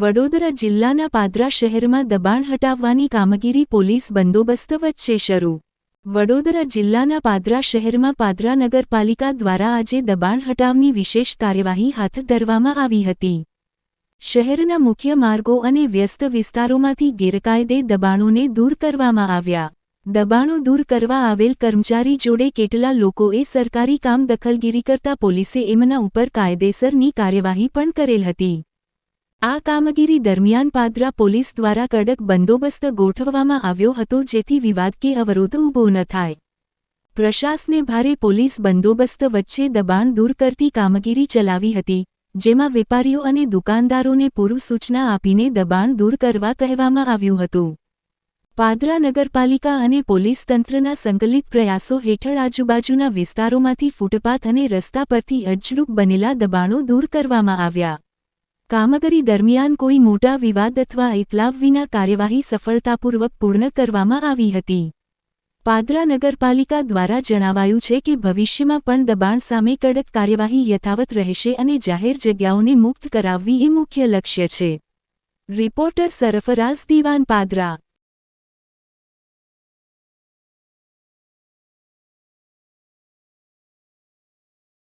વડોદરા જિલ્લાના પાદરા શહેરમાં દબાણ હટાવવાની કામગીરી પોલીસ બંદોબસ્ત વચ્ચે શરૂ. વડોદરા જિલ્લાના પાદરા શહેરમાં પાદરા નગરપાલિકા દ્વારા આજે દબાણ હટાવની વિશેષ કાર્યવાહી હાથ ધરવામાં આવી હતી. શહેરના મુખ્ય માર્ગો અને વ્યસ્ત વિસ્તારોમાંથી ગેરકાયદે દબાણોને દૂર કરવામાં આવ્યા. દબાણો દૂર કરવા આવેલ કર્મચારી જોડે કેટલા લોકોએ સરકારી કામ દખલગીરી કરતા પોલીસે એમના ઉપર કાયદેસરની કાર્યવાહી પણ કરેલ હતી. આ કામગીરી દરમિયાન પાદરા પોલીસ દ્વારા કડક બંદોબસ્ત ગોઠવવામાં આવ્યો હતો જેથી વિવાદ કે અવરોધ ઊભો ન થાય. પ્રશાસને ભારે પોલીસ બંદોબસ્ત વચ્ચે દબાણ દૂર કરતી કામગીરી ચલાવી હતી, જેમાં વેપારીઓ અને દુકાનદારોને પૂર્વ સૂચના આપીને દબાણ દૂર કરવા કહેવામાં આવ્યું હતું. પાદરા નગરપાલિકા અને પોલીસ તંત્રના સંકલિત પ્રયાસો હેઠળ આજુબાજુના વિસ્તારોમાંથી ફૂટપાથ અને રસ્તા પરથી અજરૂપ બનેલા દબાણો દૂર કરવામાં આવ્યા. કામગીરી દરમિયાન કોઈ મોટા વિવાદ અથવા ઇતલાવ વિના કાર્યવાહી સફળતાપૂર્વક પૂર્ણ કરવામાં આવી હતી. પાદરા નગરપાલિકા દ્વારા જણાવાયું છે કે ભવિષ્યમાં પણ દબાણ સામે કડક કાર્યવાહી યથાવત રહેશે અને જાહેર જગ્યાઓને મુક્ત કરાવવી એ મુખ્ય લક્ષ્ય છે. રિપોર્ટર સરફરાઝ દીવાન પાદરા